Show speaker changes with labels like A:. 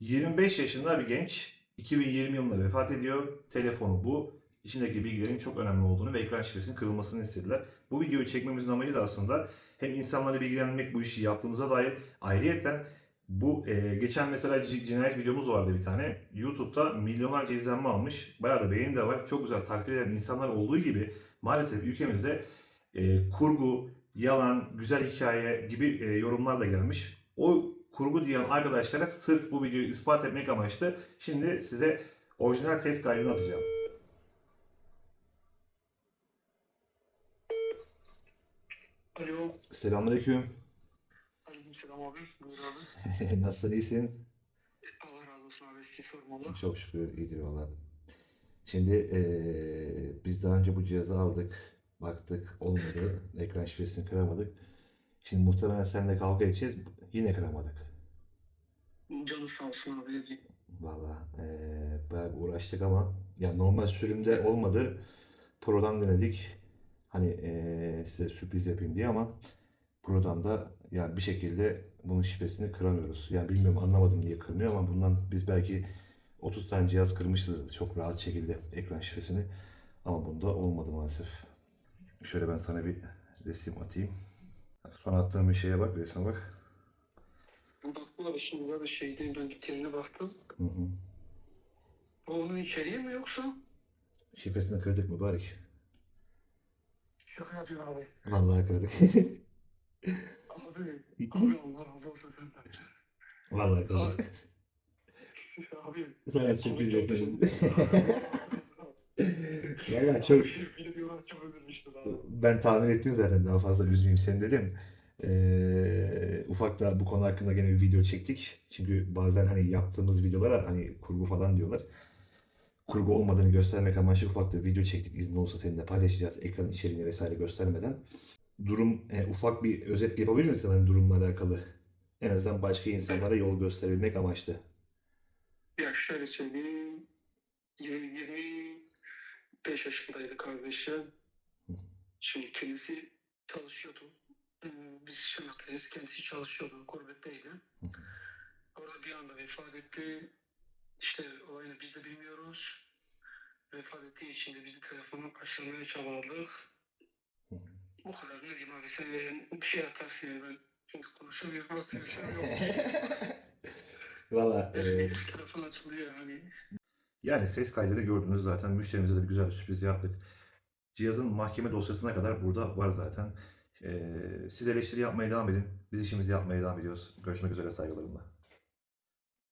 A: 25 yaşında bir genç 2020 yılında vefat ediyor. Telefonu bu. İçindeki bilgilerin çok önemli olduğunu ve ekran şifresinin kırılmasını istediler. Bu videoyu çekmemizin amacı da aslında hem insanları bilgilendirmek bu işi yaptığımıza dair ayrıyeten bu e, geçen mesela cinayet videomuz vardı bir tane. YouTube'da milyonlarca izlenme almış. Bayağı da beğeni de var. Çok güzel takdir eden insanlar olduğu gibi maalesef ülkemizde e, kurgu, yalan, güzel hikaye gibi e, yorumlar da gelmiş. O kurgu diyen arkadaşlara sırf bu videoyu ispat etmek amaçlı şimdi size orijinal ses kaydını atacağım.
B: Alo.
A: Selamünaleyküm.
B: Aleykümselam abi. Buyur abi.
A: Nasılsın, iyisin?
B: Allah razı olsun abi. Sizi sormalı.
A: Çok şükür iyidir valla. Şimdi eee, biz daha önce bu cihazı aldık, baktık, olmadı. Ekran şifresini kıramadık. Şimdi muhtemelen seninle kavga edeceğiz. Yine kıramadık.
B: Canı sağ olsun abi. dedi.
A: Valla eee bayağı uğraştık ama ya normal sürümde olmadı. Pro'dan denedik. Hani eee, size sürpriz yapayım diye ama Pro'dan da ya bir şekilde bunun şifresini kıramıyoruz. Yani bilmiyorum anlamadım niye kırmıyor ama bundan biz belki 30 tane cihaz kırmışız çok rahat şekilde ekran şifresini. Ama bunda olmadı maalesef. Şöyle ben sana bir resim atayım. Son attığım bir şeye bak, resme bak.
B: Abi şimdi burada şeyde ben vitrine baktım.
A: Hı hı.
B: Bu onun içeriği mi yoksa?
A: Şifresini kırdık mübarek.
B: Şaka yapıyor abi.
A: Vallahi kırdık.
B: Abi. Abi Allah razı olsun senden.
A: Vallahi kırdık.
B: Abi.
A: Sana sürpriz
B: ederim.
A: Vallahi çok
B: çok üzülmüştüm abi.
A: ben tahmin ettim zaten daha fazla üzmeyeyim seni dedim. Ee, ufak da bu konu hakkında gene bir video çektik. Çünkü bazen hani yaptığımız videolara hani kurgu falan diyorlar. Kurgu olmadığını göstermek amaçlı ufak da video çektik. İzin olsa seninle paylaşacağız. Ekran içeriğini vesaire göstermeden. Durum e, ufak bir özet yapabilir misin hani durumla alakalı? En azından başka insanlara yol gösterebilmek amaçlı.
B: Ya şöyle söyleyeyim. 20, 25 yaşındaydı kardeşim. Şimdi kendisi çalışıyordu. Ee, Biz Şırnak'tayız. Kendisi çalışıyordu. Gurbetteydi. Orada bir anda vefat etti. İşte olayını biz de bilmiyoruz. Vefat ettiği için de biz de telefonu kaçırmaya çabaladık. Bu kadar ne diyeyim abi sen bir şey atarsın yani ben şimdi konuşamıyorum nasıl bir şey yok.
A: Valla e,
B: Telefon açılıyor hani.
A: Yani ses kaydını gördünüz zaten. Müşterimize de bir güzel bir sürpriz yaptık. Cihazın mahkeme dosyasına kadar burada var zaten. Siz eleştiri yapmaya devam edin. Biz işimizi yapmaya devam ediyoruz. Görüşmek üzere saygılarımla.